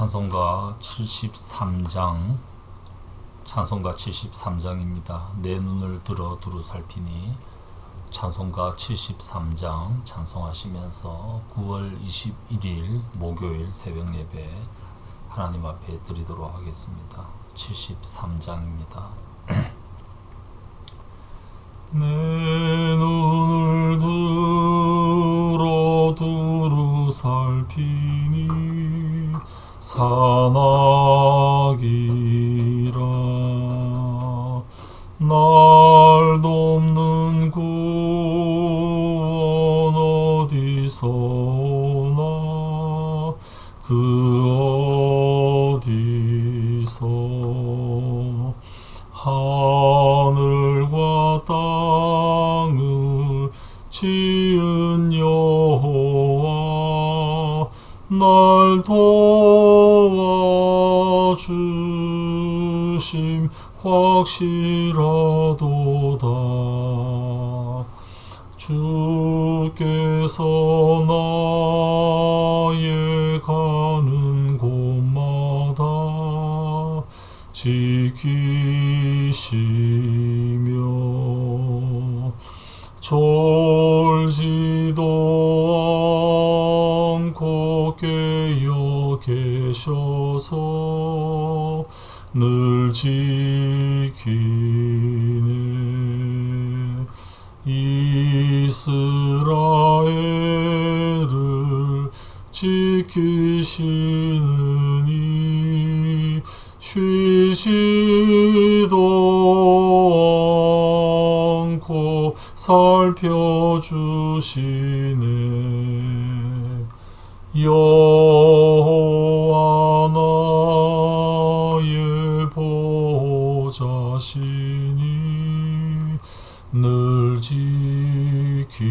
찬송가 73장 찬송가 73장입니다. 내 눈을 들어 두루 살피니 찬송가 73장 찬송하시면서 9월 21일 목요일 새벽 예배 하나님 앞에 드리도록 하겠습니다. 73장입니다. 내 눈을 들어 두루 살피니 사나기라. 날 돕는 구원 어디서나 그 어디서 하늘과 땅을 지은 여호와 날 도와 주심 확실하도다. 주께서 나의 가는 곳마다 지키시 계셔서 늘 지키네. 이스라엘을 지키시느니 쉬지도 않고 살펴주시네. 여 보좌시니 늘 지키며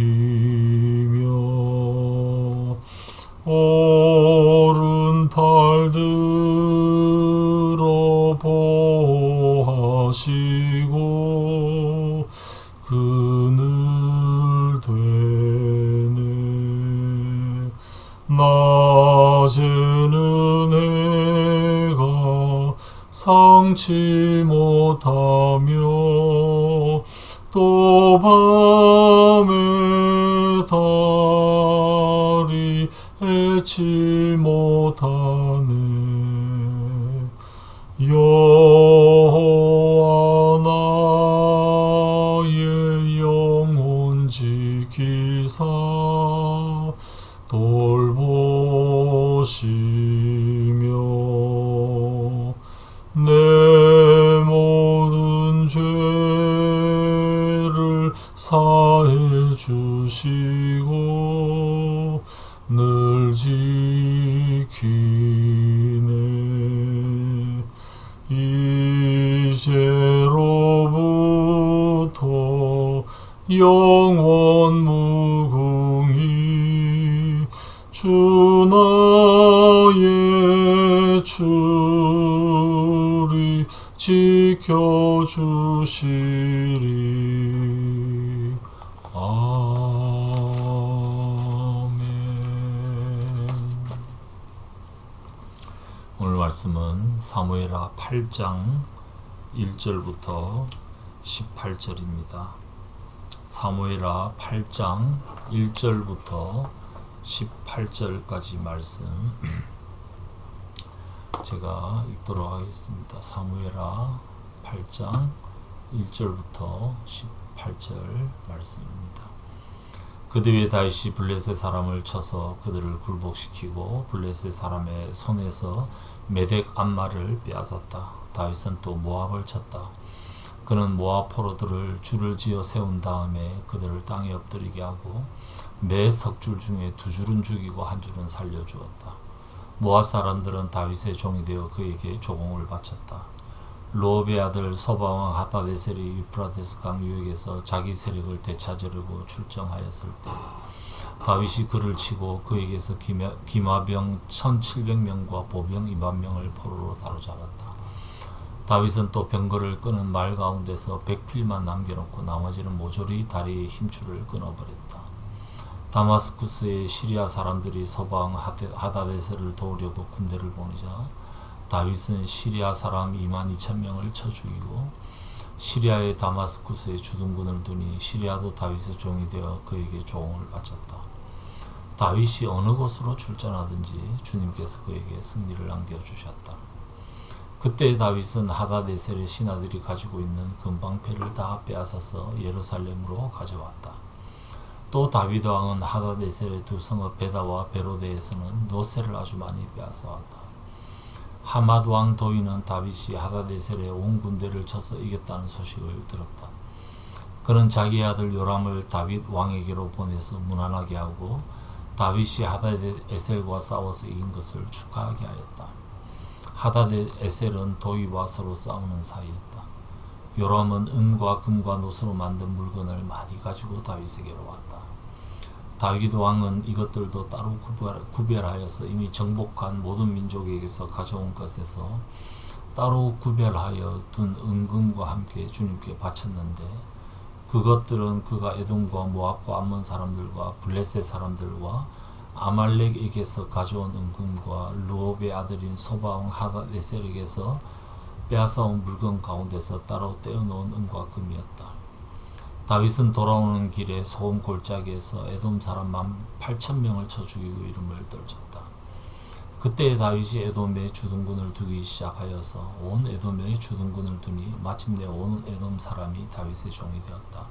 오른팔 들어 보호하시고 그늘 되네. 낮에는 해가 상치 못 하며 또 밤에 달이 해치 못하네. 여호와 나의 영혼 지키사 돌보시 주시고 늘 지키네. 이제로부터 영원 무궁히 주 나의 주리 지켜주시리 말씀은 사무엘하 8장 1절부터 18절입니다. 사무엘하 8장 1절부터 18절까지 말씀 제가 읽도록 하겠습니다. 사무엘하 8장 1절부터 18절 말씀입니다. 그들 위에 다윗이 블레셋 사람을 쳐서 그들을 굴복시키고 블레셋 사람의 손에서 메덱 암마를 빼앗았다. 다윗은 또 모압을 쳤다. 그는 모압 포로들을 줄을 지어 세운 다음에 그들을 땅에 엎드리게 하고 매 석줄 중에 두 줄은 죽이고 한 줄은 살려 주었다. 모압 사람들은 다윗의 종이 되어 그에게 조공을 바쳤다. 로베 아들 소바왕 하다데셀이 유프라데스 강 유역에서 자기 세력을 되찾으려고 출정하였을 때 다윗이 그를 치고 그에게서 기마, 기마 병 1700명과 보병 2만 명을 포로로 사로잡았다. 다윗은 또 병거를 끄는 말 가운데서 백필만 남겨놓고 나머지는 모조리 다리의 힘줄을 끊어버렸다. 다마스쿠스의 시리아 사람들이 서방 하다데스를 도우려고 군대를 보내자 다윗은 시리아 사람 2만 2천 명을 쳐 죽이고 시리아의 다마스쿠스에 주둔군을 두니 시리아도 다윗의 종이 되어 그에게 조응을 바쳤다. 다윗이 어느 곳으로 출전하든지 주님께서 그에게 승리를 안겨주셨다. 그때 다윗은 하다데셀의 신하들이 가지고 있는 금방패를 다 빼앗아서 예루살렘으로 가져왔다. 또 다윗 왕은 하다데셀의 두 성읍 베다와 베로데에서는 노새를 아주 많이 빼앗아왔다. 하맛 왕 도인은 다윗이 하다데셀의 온 군대를 쳐서 이겼다는 소식을 들었다. 그는 자기 아들 요람을 다윗 왕에게로 보내서 무난하게 하고 다윗이 하다데셀과 싸워서 이긴 것을 축하하게 하였다. 하다데셀은 도이와 서로 싸우는 사이였다. 요람은 은과 금과 노스로 만든 물건을 많이 가지고 다윗에게로 왔다. 다윗 왕은 이것들도 따로 구별, 구별하여서 이미 정복한 모든 민족에게서 가져온 것에서 따로 구별하여 둔 은금과 함께 주님께 바쳤는데 그것들은 그가 에돔과 모압과 암몬 사람들과 블레셋 사람들과 아말렉에게서 가져온 은금과 루옵의 아들인 소바왕 하다네셀에게서 빼앗아온 물건 가운데서 따로 떼어놓은 은과 금이었다. 다윗은 돌아오는 길에 소금 골짜기에서 에돔 사람 만 8천 명을 쳐 죽이고 이름을 떨쳤다. 그때 다윗이 에돔에 주둔군을 두기 시작하여서 온 에돔에 주둔군을 두니 마침내 온 에돔 사람이 다윗의 종이 되었다.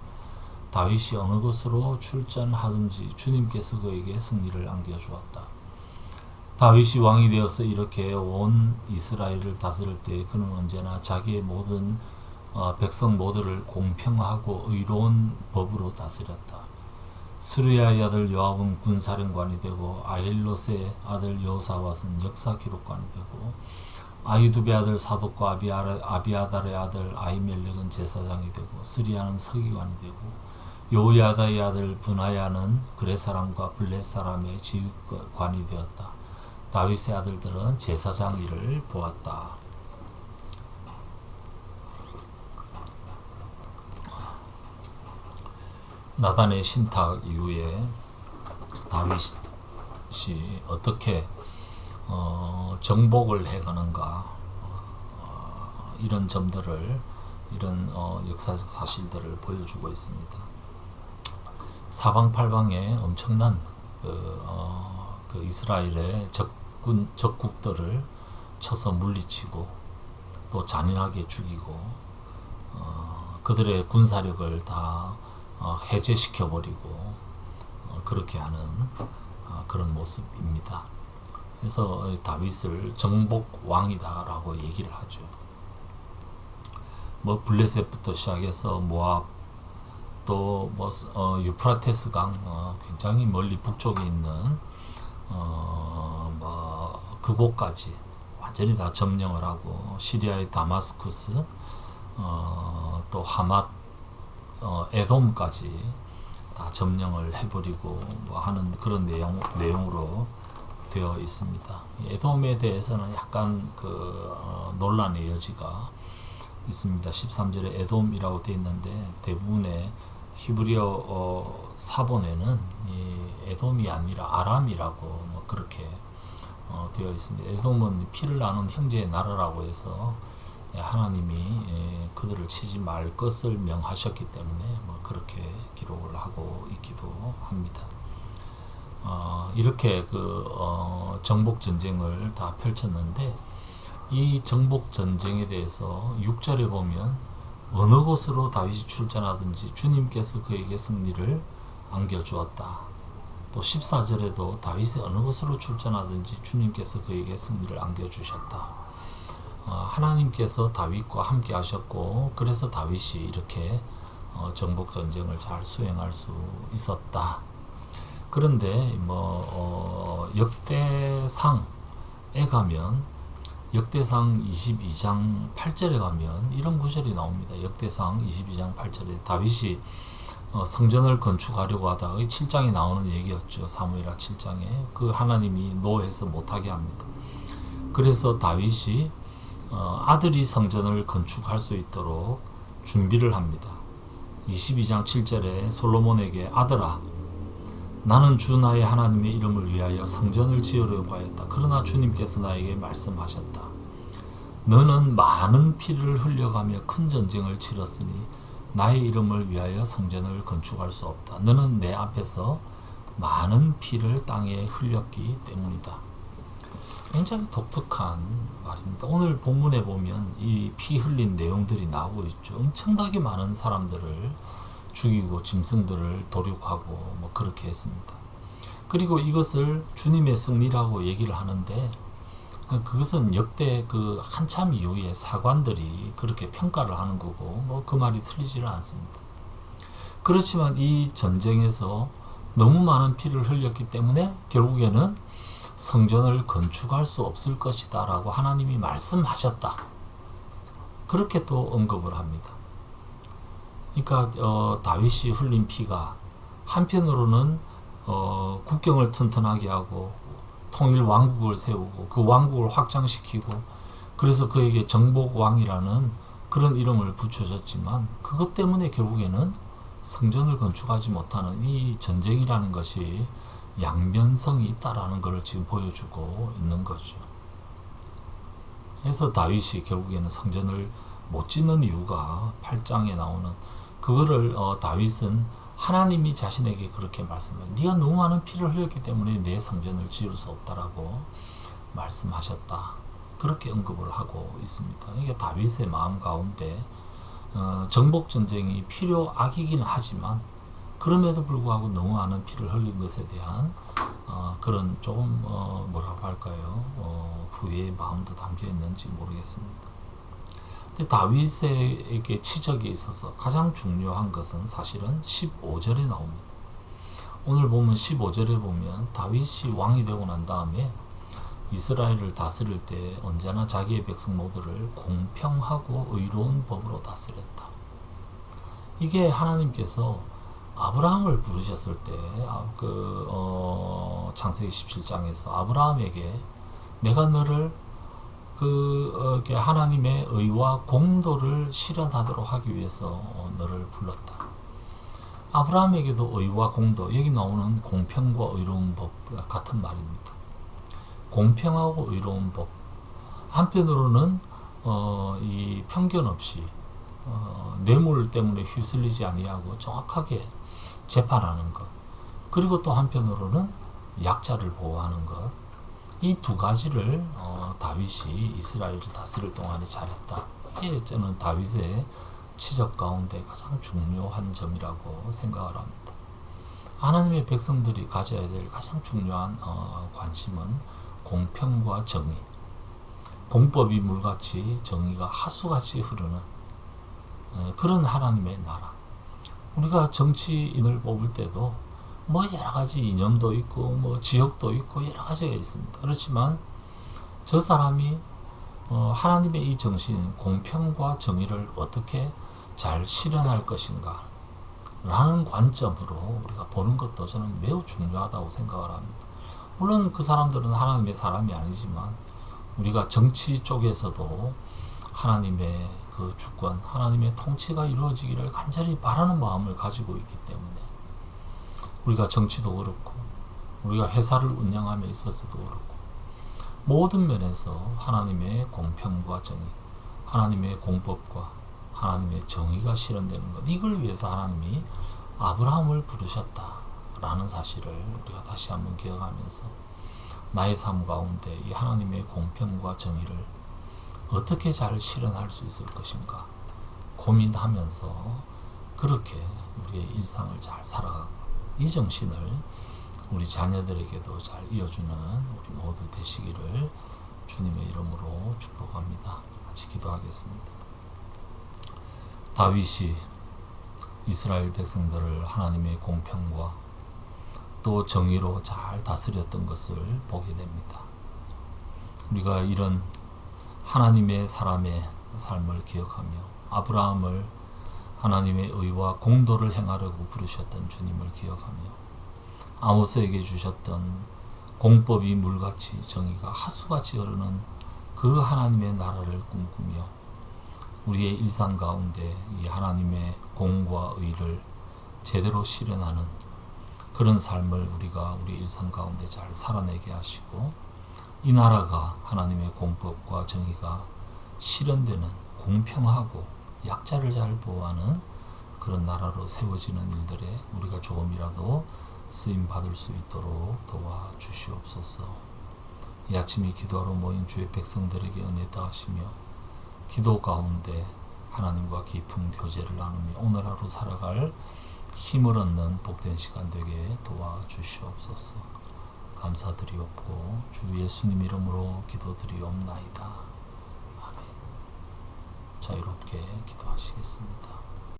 다윗이 어느 곳으로 출전하든지 주님께서 그에게 승리를 안겨주었다. 다윗이 왕이 되어서 이렇게 온 이스라엘을 다스릴 때 그는 언제나 자기의 모든 어, 백성 모두를 공평하고 의로운 법으로 다스렸다. 스루야의 아들 요압은 군사령관이 되고 아힐롯의 아들 여호사밧은 역사 기록관이 되고 아이두베 아들 사독과 아비아, 아비아달의 아들 아이멜렉은 제사장이 되고 스리야는 서기관이 되고 요야다의 아들 분하야는 그레 사람과 블렛 사람의 지휘관이 되었다. 다윗의 아들들은 제사장 일을 보았다. 나단의 신탁 이후에 다윗이 어떻게 어, 정복을 해가는가 어, 이런 점들을 이런 어, 역사적 사실들을 보여주고 있습니다. 사방팔방에 엄청난 그, 어, 그 이스라엘의 적군 적국들을 쳐서 물리치고 또 잔인하게 죽이고 어, 그들의 군사력을 다 어, 해제시켜 버리고 어, 그렇게 하는 어, 그런 모습입니다. 그래서 다윗을 정복 왕이다라고 얘기를 하죠. 뭐 블레셋부터 시작해서 모압 또뭐 어, 유프라테스 강 어, 굉장히 멀리 북쪽에 있는 어 뭐 그곳까지 완전히 다 점령을 하고 시리아의 다마스쿠스 어 또 하맛 어, 에돔까지 다 점령을 해버리고 뭐 하는 그런 내용 내용으로 되어 있습니다. 에돔에 대해서는 약간 그 어, 논란의 여지가 있습니다. 13절에 에돔이라고 되어 있는데 대부분의 히브리어 어, 사본에는 이 에돔이 아니라 아람이라고 뭐 그렇게 어, 되어 있습니다. 에돔은 피를 나눈 형제의 나라라고 해서 예, 하나님이 예, 그들을 치지 말 것을 명하셨기 때문에 뭐 그렇게 기록을 하고 있기도 합니다. 어, 이렇게 그 어, 정복 전쟁을 다 펼쳤는데 이 정복 전쟁에 대해서 6절에 보면 어느 곳으로 다윗이 출전하든지 주님께서 그에게 승리를 안겨 주었다. 또 14절에도 다윗이 어느 곳으로 출전하든지 주님께서 그에게 승리를 안겨 주셨다. 어, 하나님께서 다윗과 함께 하셨고 그래서 다윗이 이렇게 어, 정복 전쟁을 잘 수행할 수 있었다. 그런데 뭐 어, 역대상에 가면 역대상 22장 8절에 가면 이런 구절이 나옵니다. 역대상 22장 8절에 다윗이 어, 성전을 건축하려고 하다가 7장에 나오는 얘기였죠. 사무엘하 7장에 그 하나님이 노해서 못하게 합니다. 그래서 다윗이 어, 아들이 성전을 건축할 수 있도록 준비를 합니다. 22장 7절에 솔로몬에게 아들아 나는 주 나의 하나님의 이름을 위하여 성전을 지으려고 하였다. 그러나 주님께서 나에게 말씀하셨다. 너는 많은 피를 흘려가며 큰 전쟁을 치렀으니 나의 이름을 위하여 성전을 건축할 수 없다. 너는 내 앞에서 많은 피를 땅에 흘렸기 때문이다. 굉장히 독특한 말입니다. 오늘 본문에 보면 이 피 흘린 내용들이 나오고 있죠. 엄청나게 많은 사람들을 죽이고 짐승들을 도륙하고 뭐 그렇게 했습니다. 그리고 이것을 주님의 승리라고 얘기를 하는데 그것은 역대 그 한참 이후에 사관들이 그렇게 평가를 하는 거고 뭐 그 말이 틀리지는 않습니다. 그렇지만 이 전쟁에서 너무 많은 피를 흘렸기 때문에 결국에는 성전을 건축할 수 없을 것이다 라고 하나님이 말씀하셨다. 그렇게 또 언급을 합니다. 그러니까 어, 다윗이 흘린 피가 한편으로는 어, 국경을 튼튼하게 하고 통일 왕국을 세우고 그 왕국을 확장시키고 그래서 그에게 정복 왕이라는 그런 이름을 붙여졌지만 그것 때문에 결국에는 성전을 건축하지 못하는 이 전쟁이라는 것이 양면성이 있다라는 것을 지금 보여주고 있는 거죠. 그래서 다윗이 결국에는 성전을 못 짓는 이유가 8장에 나오는 그거를 어, 다윗은 하나님이 자신에게 그렇게 말씀해. 네가 너무 많은 피를 흘렸기 때문에 내 성전을 지을 수 없다라고 말씀하셨다. 그렇게 언급을 하고 있습니다. 이게 다윗의 마음 가운데 어, 정복 전쟁이 필요악이긴 하지만 그럼에도 불구하고 너무 많은 피를 흘린 것에 대한 어, 그런 조금 어, 뭐라고 할까요? 어, 후회의 마음도 담겨 있는지 모르겠습니다. 근데 다윗에게 치적에 있어서 가장 중요한 것은 사실은 15절에 나옵니다. 오늘 보면 15절에 보면 다윗이 왕이 되고 난 다음에 이스라엘을 다스릴 때 언제나 자기의 백성 모두를 공평하고 의로운 법으로 다스렸다. 이게 하나님께서 아브라함을 부르셨을 때, 아, 그, 어, 창세기 17장에서 아브라함에게 내가 너를 그 어, 하나님의 의와 공도를 실현하도록 하기 위해서 어, 너를 불렀다. 아브라함에게도 의와 공도 여기 나오는 공평과 의로운 법 같은 말입니다. 공평하고 의로운 법 한편으로는 어, 이 편견 없이 어, 뇌물 때문에 휩쓸리지 아니하고 정확하게 재판하는 것 그리고 또 한편으로는 약자를 보호하는 것 이 두 가지를 어, 다윗이 이스라엘을 다스릴 동안에 잘했다. 이게 저는 다윗의 치적 가운데 가장 중요한 점이라고 생각을 합니다. 하나님의 백성들이 가져야 될 가장 중요한 어, 관심은 공평과 정의. 공법이 물같이 정의가 하수같이 흐르는 어, 그런 하나님의 나라. 우리가 정치인을 뽑을 때도 뭐 여러 가지 이념도 있고 뭐 지역도 있고 여러 가지가 있습니다. 그렇지만 저 사람이 어, 하나님의 이 정신 공평과 정의를 어떻게 잘 실현할 것인가 라는 관점으로 우리가 보는 것도 저는 매우 중요하다고 생각을 합니다. 물론 그 사람들은 하나님의 사람이 아니지만 우리가 정치 쪽에서도 하나님의 그 주권, 하나님의 통치가 이루어지기를 간절히 바라는 마음을 가지고 있기 때문에 우리가 정치도 그렇고 우리가 회사를 운영함에 있어서도 그렇고 모든 면에서 하나님의 공평과 정의, 하나님의 공법과 하나님의 정의가 실현되는 것 이걸 위해서 하나님이 아브라함을 부르셨다라는 사실을 우리가 다시 한번 기억하면서 나의 삶 가운데 이 하나님의 공평과 정의를 어떻게 잘 실현할 수 있을 것인가 고민하면서 그렇게 우리의 일상을 잘 살아가고 이 정신을 우리 자녀들에게도 잘 이어주는 우리 모두 되시기를 주님의 이름으로 축복합니다. 같이 기도하겠습니다. 다윗이 이스라엘 백성들을 하나님의 공평과 또 정의로 잘 다스렸던 것을 보게 됩니다. 우리가 이런 하나님의 사람의 삶을 기억하며 아브라함을 하나님의 의와 공도를 행하려고 부르셨던 주님을 기억하며 아모스에게 주셨던 공법이 물같이 정의가 하수같이 흐르는 그 하나님의 나라를 꿈꾸며 우리의 일상 가운데 이 하나님의 공과 의를 제대로 실현하는 그런 삶을 우리가 우리 일상 가운데 잘 살아내게 하시고 이 나라가 하나님의 공법과 정의가 실현되는 공평하고 약자를 잘 보호하는 그런 나라로 세워지는 일들에 우리가 조금이라도 쓰임 받을 수 있도록 도와 주시옵소서. 이 아침에 기도하러 모인 주의 백성들에게 은혜 다하시며 기도 가운데 하나님과 깊은 교제를 나누며 오늘 하루 살아갈 힘을 얻는 복된 시간 되게 도와 주시옵소서. 감사드리옵고 주 예수님 이름으로 기도드리옵나이다. 아멘. 자유롭게 기도하시겠습니다.